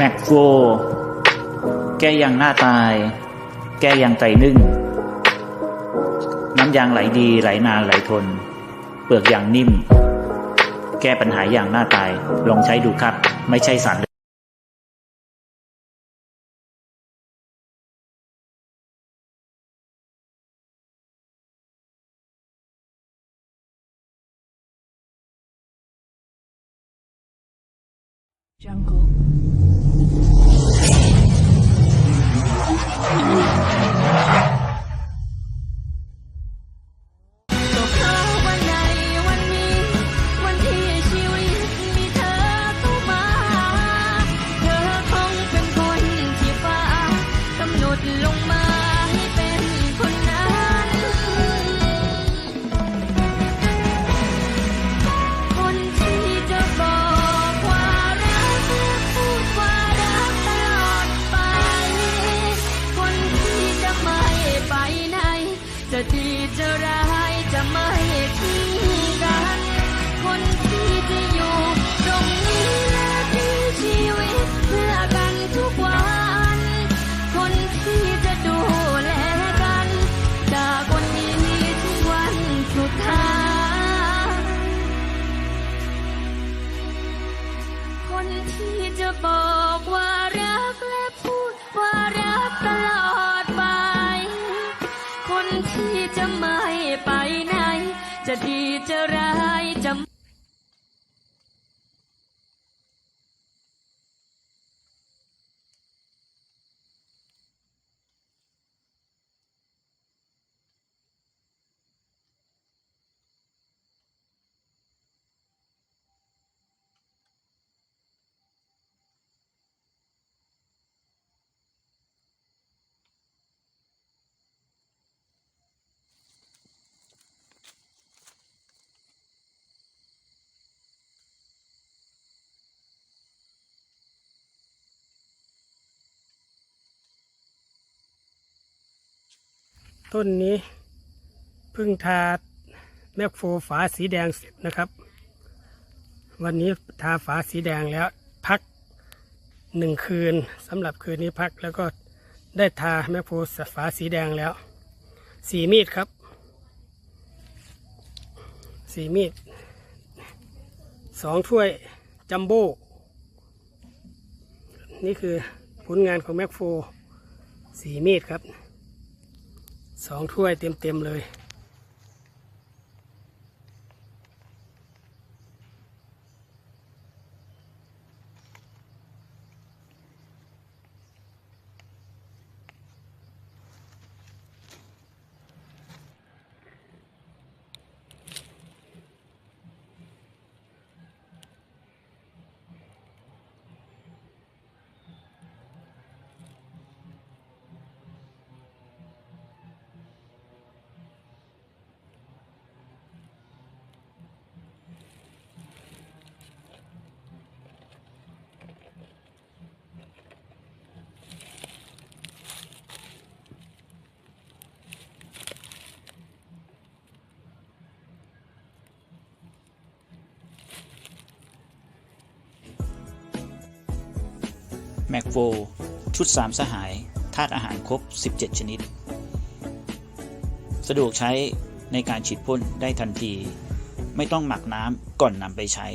แม็กโฟแก้ยังหน้าตาย แก้ยังไตนึ่ง น้ำยางไหลดีไหลนานไหลทน เปลือกยางนิ่ม แก้ปัญหาอย่างหน้าตาย ลองใช้ดูครับ ไม่ใช่สาร Jungle. จะร้ายจะไม่ทิ้งกัน คนที่จะอยู่ตรงนี้และมีชีวิตเพื่อกันทุกวัน คนที่จะดูแลกัน จากวันนี้ถึงวันสุดท้าย คนที่จะบอกว่ารักและพูดว่ารัก ไม่ไปไหน จะดีจะร้ายจะ ต้นนี้เพิ่งทาแมกโฟฝาสีแดงเสร็จนะครับ วันนี้ทาฝาสีแดงแล้วพักหนึ่งคืนสำหรับคืนนี้พักแล้วก็ได้ทาแมกโฟฝาสีแดงแล้ว สีมีดครับ สีมีดสองถ้วยจัมโบ้นี่คือผลงานของแมกโฟสีมีดครับ สองถ้วยเต็มๆเลย แมกโฟชุด 3 สหายธาตุอาหารครบ 17 ชนิด สะดวกใช้ในการฉีดพ่นได้ทันที ไม่ต้องหมักน้ำก่อนนำไปใช้